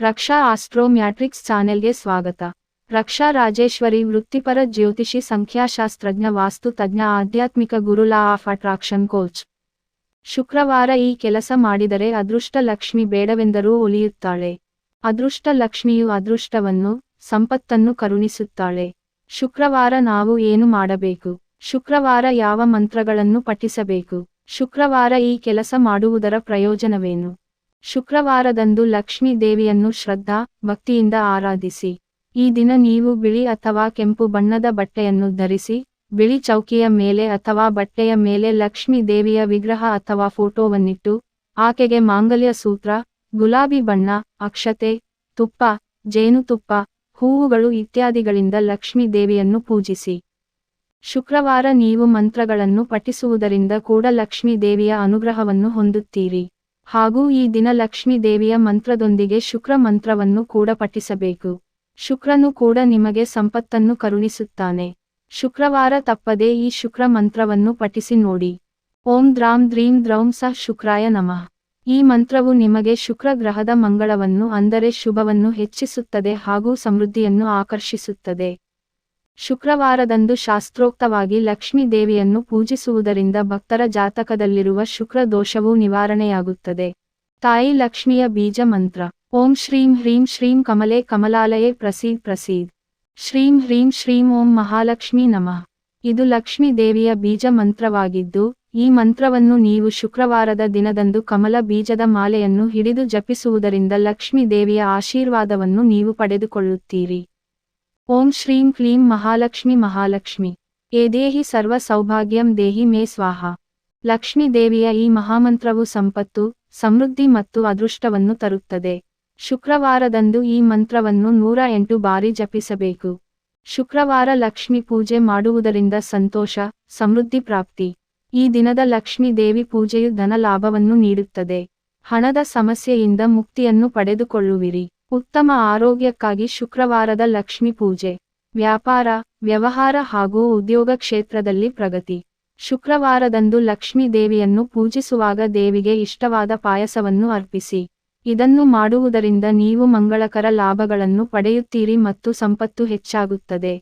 ರಕ್ಷಾ astro matrix ಚಾನೆಲ್ಗೆ ಸ್ವಾಗತ. ರಕ್ಷಾ ರಾಜೇಶ್ವರಿ ವೃತ್ತಿಪರ ಜ್ಯೋತಿಷಿ ಸಂಖ್ಯಾಶಾಸ್ತ್ರಜ್ಞ ವಾಸ್ತು ತಜ್ಞ ಆಧ್ಯಾತ್ಮಿಕ ಗುರು ಲಾ ಆಫ್ ಅಟ್ರಾಕ್ಷನ್ ಕೋಚ್. ಶುಕ್ರವಾರ ಈ ಕೆಲಸ ಮಾಡಿದರೆ ಅದೃಷ್ಟ ಲಕ್ಷ್ಮಿ ಬೇಡವೆಂದರೂ ಒಲಿಯುತ್ತಾಳೆ. ಅದೃಷ್ಟ ಲಕ್ಷ್ಮಿಯು ಅದೃಷ್ಟವನ್ನು, ಸಂಪತ್ತನ್ನು ಕರುಣಿಸುತ್ತಾಳೆ. ಶುಕ್ರವಾರ ನಾವು ಏನು ಮಾಡಬೇಕು? ಶುಕ್ರವಾರ ಯಾವ ಮಂತ್ರಗಳನ್ನು ಪಠಿಸಬೇಕು? ಶುಕ್ರವಾರ ಈ ಕೆಲಸ ಮಾಡುವುದರ ಪ್ರಯೋಜನವೇನು? ಶುಕ್ರವಾರದಂದು ಲಕ್ಷ್ಮೀ ದೇವಿಯನ್ನು ಶ್ರದ್ಧಾ ಭಕ್ತಿಯಿಂದ ಆರಾಧಿಸಿ. ಈ ದಿನ ನೀವು ಬಿಳಿ ಅಥವಾ ಕೆಂಪು ಬಣ್ಣದ ಬಟ್ಟೆಯನ್ನು ಧರಿಸಿ, ಬಿಳಿ ಚೌಕಿಯ ಮೇಲೆ ಅಥವಾ ಬಟ್ಟೆಯ ಮೇಲೆ ಲಕ್ಷ್ಮೀ ದೇವಿಯ ವಿಗ್ರಹ ಅಥವಾ ಫೋಟೋವನ್ನಿಟ್ಟು, ಆಕೆಗೆ ಮಾಂಗಲ್ಯ ಸೂತ್ರ, ಗುಲಾಬಿ ಬಣ್ಣ, ಅಕ್ಷತೆ, ತುಪ್ಪ, ಜೇನುತುಪ್ಪ, ಹೂವುಗಳು ಇತ್ಯಾದಿಗಳಿಂದ ಲಕ್ಷ್ಮೀ ದೇವಿಯನ್ನು ಪೂಜಿಸಿ. ಶುಕ್ರವಾರ ನೀವು ಮಂತ್ರಗಳನ್ನು ಪಠಿಸುವುದರಿಂದ ಕೂಡ ಲಕ್ಷ್ಮೀ ದೇವಿಯ ಅನುಗ್ರಹವನ್ನು ಹೊಂದುತ್ತೀರಿ. ಹಾಗೂ ಈ ದಿನ ಲಕ್ಷ್ಮೀ ದೇವಿಯ ಮಂತ್ರದೊಂದಿಗೆ ಶುಕ್ರ ಮಂತ್ರವನ್ನು ಕೂಡ ಪಠಿಸಬೇಕು. ಶುಕ್ರನು ಕೂಡ ನಿಮಗೆ ಸಂಪತ್ತನ್ನು ಕರುಣಿಸುತ್ತಾನೆ. ಶುಕ್ರವಾರ ತಪ್ಪದೆ ಈ ಶುಕ್ರ ಮಂತ್ರವನ್ನು ಪಠಿಸಿ ನೋಡಿ. ಓಂ ದ್ರಾಂ ದ್ರೀಂ ದ್ರೌಂ ಸಹ ಶುಕ್ರಾಯ ನಮಃ. ಈ ಮಂತ್ರವು ನಿಮಗೆ ಶುಕ್ರ ಗ್ರಹದ ಮಂಗಳವನ್ನು ಅಂದರೆ ಶುಭವನ್ನು ಹೆಚ್ಚಿಸುತ್ತದೆ ಹಾಗೂ ಸಮೃದ್ಧಿಯನ್ನು ಆಕರ್ಷಿಸುತ್ತದೆ. ಶುಕ್ರವಾರದಂದು ಶಾಸ್ತ್ರೋಕ್ತವಾಗಿ ಲಕ್ಷ್ಮೀ ದೇವಿಯನ್ನು ಪೂಜಿಸುವುದರಿಂದ ಭಕ್ತರ ಜಾತಕದಲ್ಲಿರುವ ಶುಕ್ರ ದೋಷವೂ ನಿವಾರಣೆಯಾಗುತ್ತದೆ. ತಾಯಿ ಲಕ್ಷ್ಮಿಯ ಬೀಜ ಮಂತ್ರ. ಓಂ ಶ್ರೀಂ ಹ್ರೀಂ ಶ್ರೀಂ ಕಮಲೆ ಕಮಲಾಲಯೇ ಪ್ರಸೀದ್ ಪ್ರಸೀದ್. ಶ್ರೀಂ ಹ್ರೀಂ ಶ್ರೀಂ ಓಂ ಮಹಾಲಕ್ಷ್ಮೀ ನಮಃ. ಇದು ಲಕ್ಷ್ಮೀ ದೇವಿಯ ಬೀಜ ಮಂತ್ರವಾಗಿದ್ದು, ಈ ಮಂತ್ರವನ್ನು ನೀವು ಶುಕ್ರವಾರದ ದಿನದಂದು ಕಮಲ ಬೀಜದ ಮಾಲೆಯನ್ನು ಹಿಡಿದು ಜಪಿಸುವುದರಿಂದ ಲಕ್ಷ್ಮೀ ದೇವಿಯ ಆಶೀರ್ವಾದವನ್ನು ನೀವು ಪಡೆದುಕೊಳ್ಳುತ್ತೀರಿ. ಓಂ ಶ್ರೀಂ ಕ್ಲೀಂ ಮಹಾಲಕ್ಷ್ಮಿ ಮಹಾಲಕ್ಷ್ಮಿ. ಎ ದೇಹಿ ಸರ್ವ ಸೌಭಾಗ್ಯಂ ದೇಹಿ ಮೇ ಸ್ವಾಹ. ಲಕ್ಷ್ಮೀ ದೇವಿಯ ಈ ಮಹಾಮಂತ್ರವು ಸಂಪತ್ತು, ಸಮೃದ್ಧಿ ಮತ್ತು ಅದೃಷ್ಟವನ್ನು ತರುತ್ತದೆ. ಶುಕ್ರವಾರದಂದು ಈ ಮಂತ್ರವನ್ನು ನೂರ ಎಂಟು ಬಾರಿ ಜಪಿಸಬೇಕು. ಶುಕ್ರವಾರ ಲಕ್ಷ್ಮಿ ಪೂಜೆ ಮಾಡುವುದರಿಂದ ಸಂತೋಷ, ಸಮೃದ್ಧಿ ಪ್ರಾಪ್ತಿ. ಈ ದಿನದ ಲಕ್ಷ್ಮೀ ದೇವಿ ಪೂಜೆಯು ಧನ ಲಾಭವನ್ನು ನೀಡುತ್ತದೆ. ಹಣದ ಸಮಸ್ಯೆಯಿಂದ ಮುಕ್ತಿಯನ್ನು ಪಡೆದುಕೊಳ್ಳುವಿರಿ. ಉತ್ತಮ ಆರೋಗ್ಯಕ್ಕಾಗಿ ಶುಕ್ರವಾರದ ಲಕ್ಷ್ಮಿ ಪೂಜೆ, ವ್ಯಾಪಾರ, ವ್ಯವಹಾರ ಹಾಗೂ ಉದ್ಯೋಗ ಕ್ಷೇತ್ರದಲ್ಲಿ ಪ್ರಗತಿ. ಶುಕ್ರವಾರದಂದು ಲಕ್ಷ್ಮೀ ದೇವಿಯನ್ನು ಪೂಜಿಸುವಾಗ ದೇವಿಗೆ ಇಷ್ಟವಾದ ಪಾಯಸವನ್ನು ಅರ್ಪಿಸಿ. ಇದನ್ನು ಮಾಡುವುದರಿಂದ ನೀವು ಮಂಗಳಕರ ಲಾಭಗಳನ್ನು ಪಡೆಯುತ್ತೀರಿ ಮತ್ತು ಸಂಪತ್ತು ಹೆಚ್ಚಾಗುತ್ತದೆ.